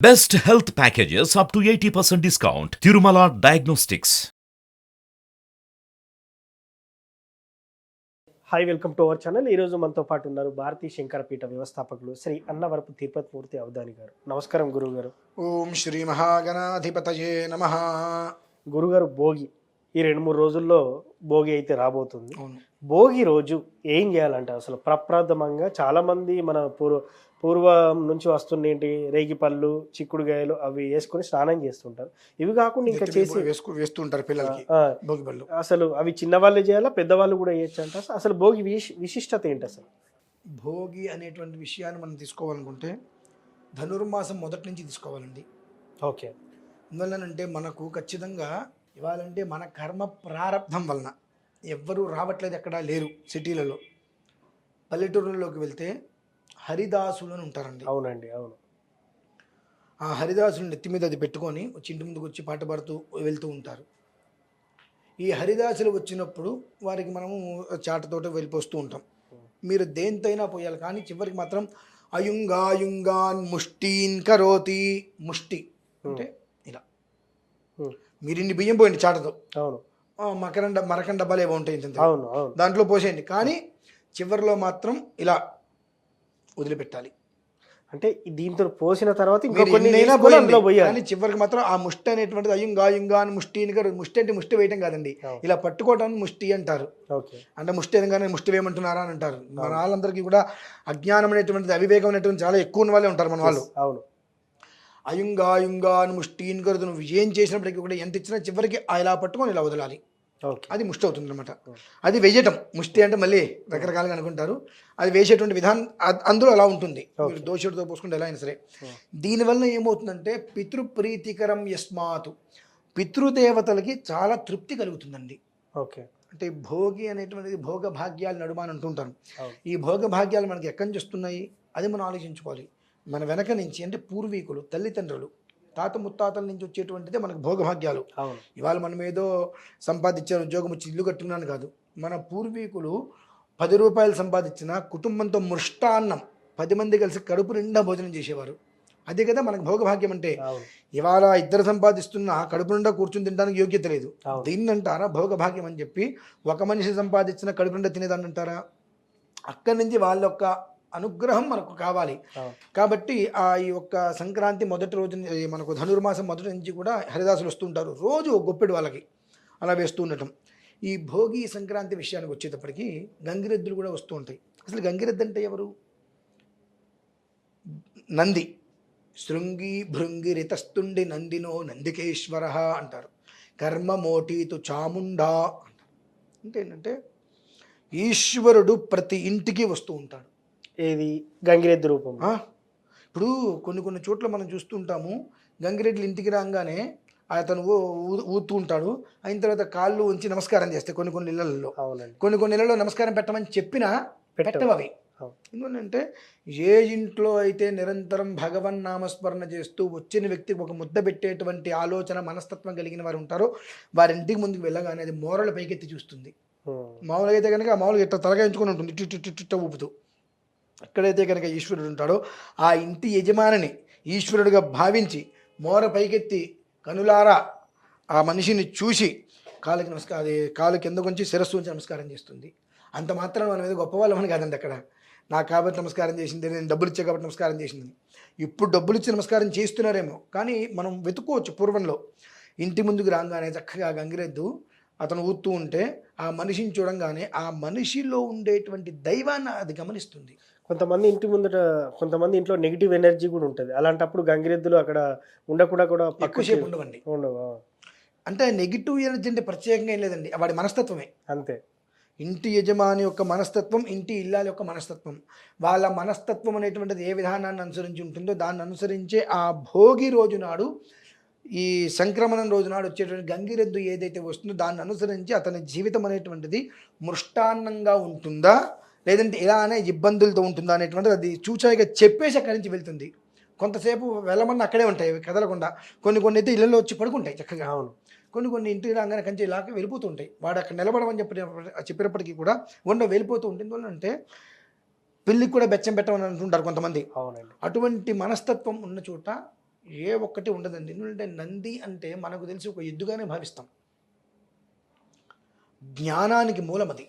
Best health packages up to 80% discount. Tirumala Diagnostics. Hi welcome to our channel ఈ రోజు మనతో పాటు ఉన్నారు భారతీయ శంకరపీఠ వ్యవస్థాపకులు శ్రీ అన్నవరపు తిరుపతి మూర్తి అవధాని గారు. నమస్కారం గురువు గారు ఓం శ్రీ మహాగణాధిపతయే నమ. గురుగారు భోగి. ఈ రెండు మూడు రోజుల్లో భోగి అయితే రాబోతుంది. భోగి రోజు ఏం చేయాలంటే? అసలు ప్రప్రథమంగా చాలా మంది మన పూర్వ పూర్వం నుంచి వస్తుండేంటి రేగిపళ్ళు చిక్కుడుగాయలు అవి వేసుకొని స్నానం చేస్తుంటారు. ఇవి కాకుండా ఇంకా చేసి వేసుకు వేస్తూ ఉంటారు పిల్లలకి అసలు అవి చిన్నవాళ్ళు చేయాలా పెద్దవాళ్ళు కూడా చేయొచ్చు అంట అసలు భోగి విశి- విశిష్టత ఏంటి అసలు? భోగి అనేటువంటి విషయాన్ని మనం తీసుకోవాలనుకుంటే ధనుర్మాసం మొదటి నుంచి తీసుకోవాలండి. ఓకే. ఎందువల్లనంటే మనకు ఖచ్చితంగా ఇవ్వాలంటే మన కర్మ ప్రారంధం వలన ఎవ్వరూ రావట్లేదు ఎక్కడా లేరు సిటీలలో. పల్లెటూరులోకి వెళ్తే హరిదాసులు అని ఉంటారండి. అవునండి అవును. ఆ హరిదాసులు నెత్తి మీద అది పెట్టుకొని వచ్చి ఇంటి ముందుకు వచ్చి పాట పాడుతూ వెళ్తూ ఉంటారు. ఈ హరిదాసులు వచ్చినప్పుడు వారికి మనము చాటతోట వెళ్ళిపోస్తూ ఉంటాం. మీరు దేంతైనా పోయాలి కానీ చివరికి మాత్రం అయుంగాయుంగాన్ ముష్టీన్ కరోతి ముష్టి అంటే ఇలా. మీరు ఇన్ని బియ్యం పోయండి చాటతో. అవును. మకరం డబ్బ మరకం డబ్బాలు ఏవో ఉంటాయి. అవును అవును. దాంట్లో పోసేయండి. కానీ చివరిలో మాత్రం ఇలా వదిలిపెట్టాలి. అంటే దీంతో పోసిన తర్వాత కానీ చివరికి మాత్రం ఆ ముష్టి అనేటువంటిది అయ్యుంగా యుంగా అని ముష్టి. ముష్టి అంటే ముష్టి వేయటం కాదండి. ఇలా పట్టుకోవటాన్ని ముష్టి అంటారు. అంటే ముష్టి అనగానే ముష్టి వేయమంటున్నారా అని అంటారు. మన వాళ్ళందరికీ కూడా అజ్ఞానం అనేటువంటిది అవివేకం అనేటువంటి చాలా ఎక్కువ ఉన్న వాళ్ళే ఉంటారు మన వాళ్ళు. అవును. అయుంగా యుంగా అని ముష్టి అని కరుదు నువ్వు ఏం చేసినప్పటికీ కూడా ఎంత ఇచ్చినా చివరికి ఆ ఇలా పట్టుకొని ఇలా వదలాలి. ఓకే. అది ముష్టి అవుతుంది అనమాట అది వేయటం. ముష్టి అంటే మళ్ళీ రకరకాలుగా అనుకుంటారు. అది వేసేటువంటి విధానం అందులో అలా ఉంటుంది. మీరు దోషుడితో పోసుకుంటే ఎలా అయినా సరే. దీనివల్ల ఏమవుతుందంటే పితృప్రీతికరం యస్మాతు. పితృదేవతలకి చాలా తృప్తి కలుగుతుందండి. ఓకే. అంటే భోగి అనేటువంటిది భోగ భాగ్యాలు నడుమ అని అంటుంటారు. ఈ భోగ భాగ్యాలు మనకి ఎక్కడి నుంచి వస్తున్నాయి? అది మనం ఆలోచించుకోవాలి. మన వెనక నుంచి అంటే పూర్వీకులు తల్లిదండ్రులు తాత ముత్తాతల నుంచి వచ్చేటువంటిదే మనకు భోగభాగ్యాలు. ఇవాళ మనం ఏదో సంపాదించారు ఉద్యోగం వచ్చి ఇల్లు కట్టుకున్నాను కాదు. మన పూర్వీకులు పది రూపాయలు సంపాదించిన కుటుంబంతో మృష్టాన్నం పది మంది కలిసి కడుపు నిండా భోజనం చేసేవారు. అదే కదా మనకు భోగభాగ్యం అంటే. ఇవాళ ఇద్దరు సంపాదిస్తున్నా కడుపు నిండా కూర్చుని తినడానికి యోగ్యత లేదు. దీన్ని అంటారా భోగభాగ్యం అని చెప్పి ఒక మనిషి సంపాదించిన కడుపు నిండా తినేదాన్ని అంటారా? అక్కడి నుంచి వాళ్ళ యొక్క అనుగ్రహం మనకు కావాలి. కాబట్టి ఆ ఈ యొక్క సంక్రాంతి మొదటి రోజు మనకు ధనుర్మాసం మొదటి నుంచి కూడా హరిదాసులు వస్తుంటారు. రోజు గొప్పెడు వాళ్ళకి అలా వేస్తూ ఉండటం. ఈ భోగి సంక్రాంతి విషయానికి వచ్చేటప్పటికి గంగిరెద్దులు కూడా వస్తూ ఉంటాయి. అసలు గంగిరెద్దు అంటే ఎవరు? నంది. శృంగి భృంగి రితస్తుండి నందినో నందికేశ్వర అంటారు. కర్మ మోటీతు చాముండా అంటారు. అంటే ఏంటంటే ఈశ్వరుడు ప్రతి ఇంటికి వస్తూ ఉంటాడు. ఏది గంగిరెద్దు రూపం? ఇప్పుడు కొన్ని కొన్ని చోట్ల మనం చూస్తుంటాము గంగిరెడ్లు ఇంటికి రాగానే అతను ఊతూ ఉంటాడు అయిన తర్వాత కాళ్ళు ఉంచి నమస్కారం చేస్తాయి కొన్ని కొన్ని ఇళ్ళలో కొన్ని కొన్ని ఇళ్ళలో నమస్కారం పెట్టమని చెప్పినా పెట్టవు. అవి. ఎందుకంటే ఏ ఇంట్లో అయితే నిరంతరం భగవన్ నామస్మరణ చేస్తూ వచ్చిన వ్యక్తికి ఒక ముద్ద పెట్టేటువంటి ఆలోచన మనస్తత్వం కలిగిన వారు ఉంటారో వారి ఇంటికి ముందుకు వెళ్ళగానే అది మోరల పైకెత్తి చూస్తుంది. మామూలుగా అయితే కనుక మామూలుగా ఇట్లా తలగాయించుకొని ఉంటుంది ఇటు ఇటు ఇటు ఇటు ఊపుతూ ఎక్కడైతే కనుక ఈశ్వరుడు ఉంటాడో ఆ ఇంటి యజమానిని ఈశ్వరుడిగా భావించి మోర పైకెత్తి కనులారా ఆ మనిషిని చూసి కాలుకి నమస్కారం అది కాలు కింద కొంచి శిరస్సు ఉంచి నమస్కారం చేస్తుంది. అంత మాత్రం మన మీద గొప్పవాళ్ళమని కాదండి అక్కడ. నాకు కాబట్టి నమస్కారం చేసింది నేను డబ్బులు ఇచ్చా కాబట్టి నమస్కారం చేసింది ఇప్పుడు డబ్బులు ఇచ్చి నమస్కారం చేస్తున్నారేమో కానీ మనం వెతుక్కోవచ్చు పూర్వంలో. ఇంటి ముందుకు రాగానే చక్కగా గంగిరెద్దు అతను ఊతూ ఉంటే ఆ మనిషిని చూడంగానే ఆ మనిషిలో ఉండేటువంటి దైవాన్ని అది గమనిస్తుంది. కొంతమంది ఇంటి ముందట కొంతమంది ఇంట్లో నెగిటివ్ ఎనర్జీ కూడా ఉంటుంది. అలాంటప్పుడు గంగిరెద్దులు అక్కడ ఉండకుండా కూడా ఎక్కువసేపు ఉండవండి. ఉండవు. అంటే నెగిటివ్ ఎనర్జీ అంటే ప్రత్యేకంగా ఏం లేదండి. వాడి మనస్తత్వమే. అంతే. ఇంటి యజమాని యొక్క మనస్తత్వం ఇంటి ఇల్లాల యొక్క మనస్తత్వం. వాళ్ళ మనస్తత్వం అనేటువంటిది ఏ విధానాన్ని అనుసరించి ఉంటుందో దాన్ని అనుసరించే ఆ భోగి రోజు నాడు ఈ సంక్రమణం రోజు నాడు వచ్చేటువంటి గంగిరెద్దు ఏదైతే వస్తుందో దాన్ని అనుసరించి అతని జీవితం అనేటువంటిది మృష్టాన్నంగా ఉంటుందా? లేదంటే ఇలానే ఇబ్బందులతో ఉంటుందా అనేటువంటిది అది చూచాయిగా చెప్పేసి అక్కడి నుంచి వెళ్తుంది. కొంతసేపు వెళ్ళమని అక్కడే ఉంటాయి కదలకుండా. కొన్ని కొన్ని అయితే ఇళ్ళలో వచ్చి పడుకుంటాయి చక్కగా. అవును. కొన్ని కొన్ని ఇంటికి రాగానే కంచి ఇలాగ వెళ్ళిపోతూ ఉంటాయి. వాడు అక్కడ నిలబడమని చెప్పి చెప్పినప్పటికీ కూడా ఉండ వెళ్ళిపోతూ ఉంటుంది అంటే పెళ్ళికి కూడా బెచ్చం పెట్టమని అంటుంటారు కొంతమంది. అవునండి. అటువంటి మనస్తత్వం ఉన్న చోట ఏ ఒక్కటి ఉండదండి. ఎందుకంటే నంది అంటే మనకు తెలిసి ఒక ఎద్దుగానే భావిస్తాం. జ్ఞానానికి మూలం అది.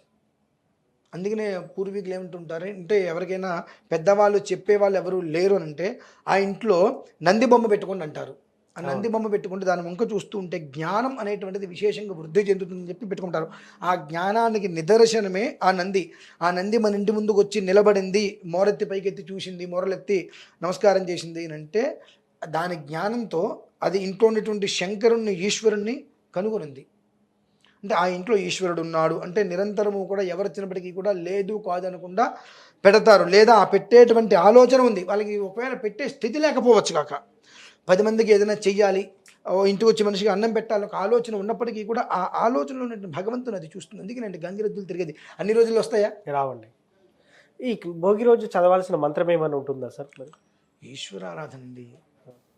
అందుకనే పూర్వీకులు ఏమంటుంటారు అంటే ఎవరికైనా పెద్దవాళ్ళు చెప్పేవాళ్ళు ఎవరు లేరు అని అంటే ఆ ఇంట్లో నంది బొమ్మ పెట్టుకోండి అంటారు. ఆ నంది బొమ్మ పెట్టుకుంటే దాని వంక చూస్తూ ఉంటే జ్ఞానం అనేటువంటిది విశేషంగా వృద్ధి చెందుతుందని చెప్పి పెట్టుకుంటారు. ఆ జ్ఞానానికి నిదర్శనమే ఆ నంది. ఆ నంది మన ఇంటి ముందుకు వచ్చి నిలబడింది మోరెత్తి పైకెత్తి చూసింది మొరలెత్తి నమస్కారం చేసింది అని అంటే దాని జ్ఞానంతో అది ఇంట్లో ఉన్నటువంటి శంకరుణ్ణి ఈశ్వరుణ్ణి కనుగొనింది. అంటే ఆ ఇంట్లో ఈశ్వరుడు ఉన్నాడు అంటే నిరంతరము కూడా ఎవరు వచ్చినప్పటికీ కూడా లేదు కాదనకుండా పెడతారు. లేదా ఆ పెట్టేటువంటి ఆలోచన ఉంది. వాళ్ళకి ఒకవేళ పెట్టే స్థితి లేకపోవచ్చు కాక. పది మందికి ఏదైనా చెయ్యాలి. ఓ ఇంటికి వచ్చి మనిషికి అన్నం పెట్టాలి ఒక ఆలోచన ఉన్నప్పటికీ కూడా ఆ ఆలోచనలో ఉన్నటువంటి భగవంతుని అది చూస్తుంది. అందుకేనండి గంగిరెద్దులు తిరిగేది. అన్ని రోజులు వస్తాయా? రావండి. ఈ భోగి రోజు చదవాల్సిన మంత్రం ఏమైనా ఉంటుందా సార్ మరి? ఈశ్వరారాధన అండి.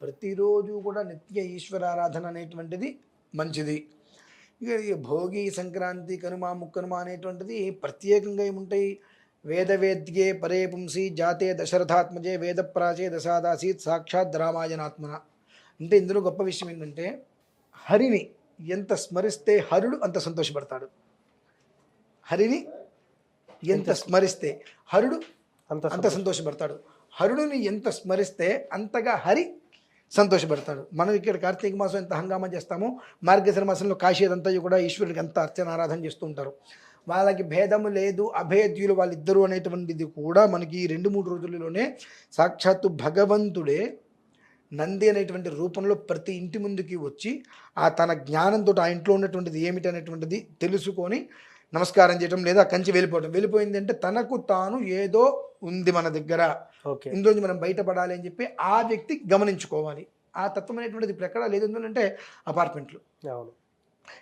ప్రతిరోజు కూడా నిత్య ఈశ్వరారాధన అనేటువంటిది మంచిది. ఇక భోగి సంక్రాంతి కనుమ ముక్కనుమ అనేటువంటిది ప్రత్యేకంగా ఏముంటాయి? వేదవేద్యే పరే పుంసి జాతే దశరథాత్మజే వేదప్రాచే దశాదాసీత్ సాక్షాత్ రామాయణాత్మన. అంటే ఇందులో గొప్ప విషయం ఏంటంటే హరిని ఎంత స్మరిస్తే హరుడు అంత సంతోషపడతాడు. హరిని ఎంత స్మరిస్తే హరుడు అంత అంత సంతోషపడతాడు. హరుడుని ఎంత స్మరిస్తే అంతగా హరి సంతోషపడతాడు. మనం ఇక్కడ కార్తీక మాసం ఎంత హంగామా చేస్తామో మార్గశిర మాసంలో కాశీదంతా కూడా ఈశ్వరుడికి అంత అర్చన ఆరాధన చేస్తూ ఉంటారు. వాళ్ళకి భేదము లేదు అభేద్యులు వాళ్ళిద్దరూ అనేటువంటిది కూడా మనకి ఈ రెండు మూడు రోజులలోనే సాక్షాత్తు భగవంతుడే నంది అనేటువంటి రూపంలో ప్రతి ఇంటి ముందుకి వచ్చి ఆ తన జ్ఞానంతో ఆ ఇంట్లో ఉన్నటువంటిది ఏమిటి అనేటువంటిది తెలుసుకొని నమస్కారం చేయడం లేదా కంచి వెళ్ళిపోవడం వెళ్ళిపోయింది అంటే తనకు తాను ఏదో ఉంది మన దగ్గర. ఓకే. ఇందులోంచి మనం బయటపడాలి అని చెప్పి ఆ వ్యక్తి గమనించుకోవాలి. ఆ తత్వం అనేటువంటిది ఇప్పుడు ఎక్కడ లేదు. ఎందుకంటే అపార్ట్మెంట్లు. అవును.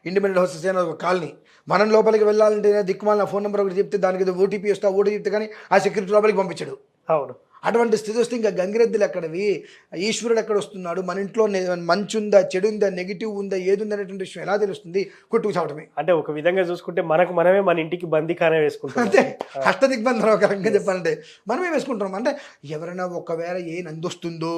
ఇండిపెండెంట్ హౌసెస్ అయినా ఒక కాలనీ. మనం లోపలికి వెళ్ళాలంటే దిక్కుమాల ఫోన్ నెంబర్ ఒకటి చెప్తే దానికి ఏదో ఓటీపీ వస్తే ఓటీ చెప్తే కానీ ఆ సెక్యూరిటీ లోపలికి పంపించడు. అవును. అటువంటి స్థితి వస్తే ఇంకా గంగిరెద్దులు ఎక్కడవి? ఈశ్వరుడు ఎక్కడ వస్తున్నాడు? మన ఇంట్లో మంచి ఉందా చెడు ఉందా నెగిటివ్ ఉందా ఏది ఉందా అనేటువంటి విషయం ఎలా తెలుస్తుంది? కొట్టుకు చావడమే అంటే ఒక విధంగా చూసుకుంటే మనకు మనమే మన ఇంటికి బందీఖానే వేసుకుంటాం అంతే. అష్టదిగ్బంధనం ఒక రకంగా చెప్పాలంటే మనమే వేసుకుంటున్నాం. అంటే ఎవరైనా ఒకవేళ ఏ నంది వస్తుందో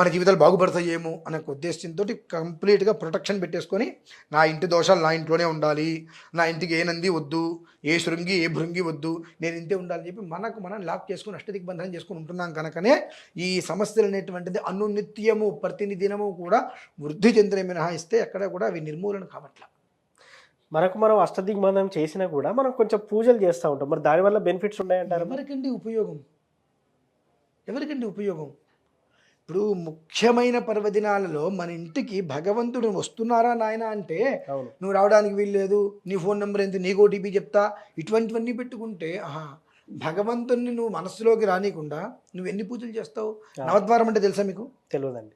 మన జీవితాలు బాగుపడతాయేమో అనే ఉద్దేశంతో కంప్లీట్గా ప్రొటెక్షన్ పెట్టేసుకొని నా ఇంటి దోషాలు నా ఇంట్లోనే ఉండాలి. నా ఇంటికి ఏ నంది వద్దు ఏ శృంగి ఏ భృంగి వద్దు నేను ఇంతే ఉండాలని చెప్పి మనకు మనం లాక్ చేసుకుని అష్టదిగ్బంధనం చేసుకుని ఉంటున్నాం కనుకనే ఈ సమస్యలు అనేటువంటిది అనునిత్యము ప్రతిని దినము కూడా వృద్ధి చెందిన మినహాయిస్తే ఎక్కడ కూడా అవి నిర్మూలన కావట్ల. మనకు మనం అష్టదిగ్బంధనం చేసినా కూడా మనం కొంచెం పూజలు చేస్తూ ఉంటాం. మరి దానివల్ల బెనిఫిట్స్ ఉన్నాయంటారు? ఎవరికండి ఉపయోగం? ఎవరికండి ఉపయోగం? ఇప్పుడు ముఖ్యమైన పర్వదినాలలో మన ఇంటికి భగవంతుడు వస్తున్నారా నాయన అంటే నువ్వు రావడానికి వీల్లేదు నీ ఫోన్ నెంబర్ ఎంత నీకు ఓటీపీ చెప్తా ఇటువంటివన్నీ పెట్టుకుంటే ఆహా భగవంతుణ్ణి నువ్వు మనస్సులోకి రానికుండా నువ్వు ఎన్ని పూజలు చేస్తావు? నవద్వారం అంటే తెలుసా మీకు? తెలియదండి.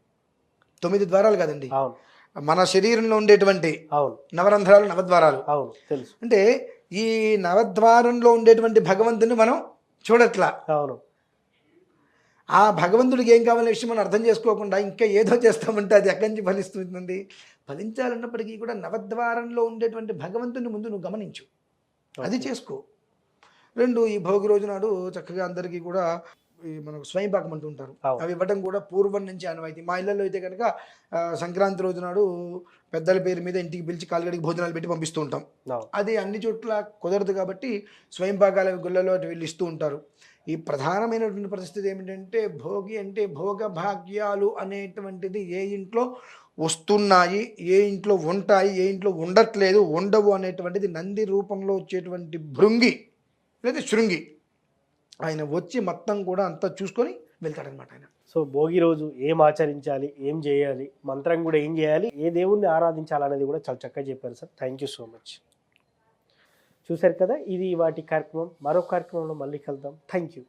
తొమ్మిది ద్వారాలు కదండి. మన శరీరంలో ఉండేటువంటి అవును. నవరంధ్రాలు నవద్వారాలు. అవును తెలుసు. అంటే ఈ నవద్వారంలో ఉండేటువంటి భగవంతుని మనం చూడట్లా. అవును. ఆ భగవంతుడికి ఏం కావాలనే విషయం మనం అర్థం చేసుకోకుండా ఇంకా ఏదో చేస్తామంటే అది ఎక్కడి నుంచి ఫలిస్తుంది ఫలించాలన్నప్పటికీ కూడా నవద్వారంలో ఉండేటువంటి భగవంతుని ముందు నువ్వు గమనించు. అది చేసుకో. రెండు ఈ భోగి రోజు నాడు చక్కగా అందరికీ కూడా ఈ మనకు స్వయం పాకం అంటూ ఉంటారు. అవి ఇవ్వడం కూడా పూర్వం నుంచి ఆనవాయితీ. మా ఇళ్ళల్లో అయితే కనుక సంక్రాంతి రోజు నాడు పెద్దల పేరు మీద ఇంటికి పిలిచి కాలుగడికి భోజనాలు పెట్టి పంపిస్తూ ఉంటాం. అది అన్ని చోట్ల కుదరదు కాబట్టి స్వయం పాకాల గుళ్ళలో అటు వీళ్ళు ఇస్తూ ఉంటారు. ఈ ప్రధానమైనటువంటి పరిస్థితి ఏమిటంటే భోగి అంటే భోగ భాగ్యాలు అనేటువంటిది ఏ ఇంట్లో వస్తున్నాయి ఏ ఇంట్లో ఉంటాయి ఏ ఇంట్లో ఉండట్లేదు ఉండవు అనేటువంటిది నంది రూపంలో వచ్చేటువంటి భృంగి లేదా శృంగి. ఆయన వచ్చి మొత్తం కూడా అంతా చూసుకొని వెళ్తాడనమాట ఆయన. సో భోగి రోజు ఏం ఆచరించాలి ఏం చేయాలి మంత్రం కూడా ఏం చేయాలి ఏ దేవుణ్ణి ఆరాధించాలనేది కూడా చాలా చక్కగా చెప్పారు sir. Thank you so much చూశారు కదా ఇది వాటి కార్యక్రమం. మరో కార్యక్రమంలో మళ్ళీ కలుద్దాం. Thank you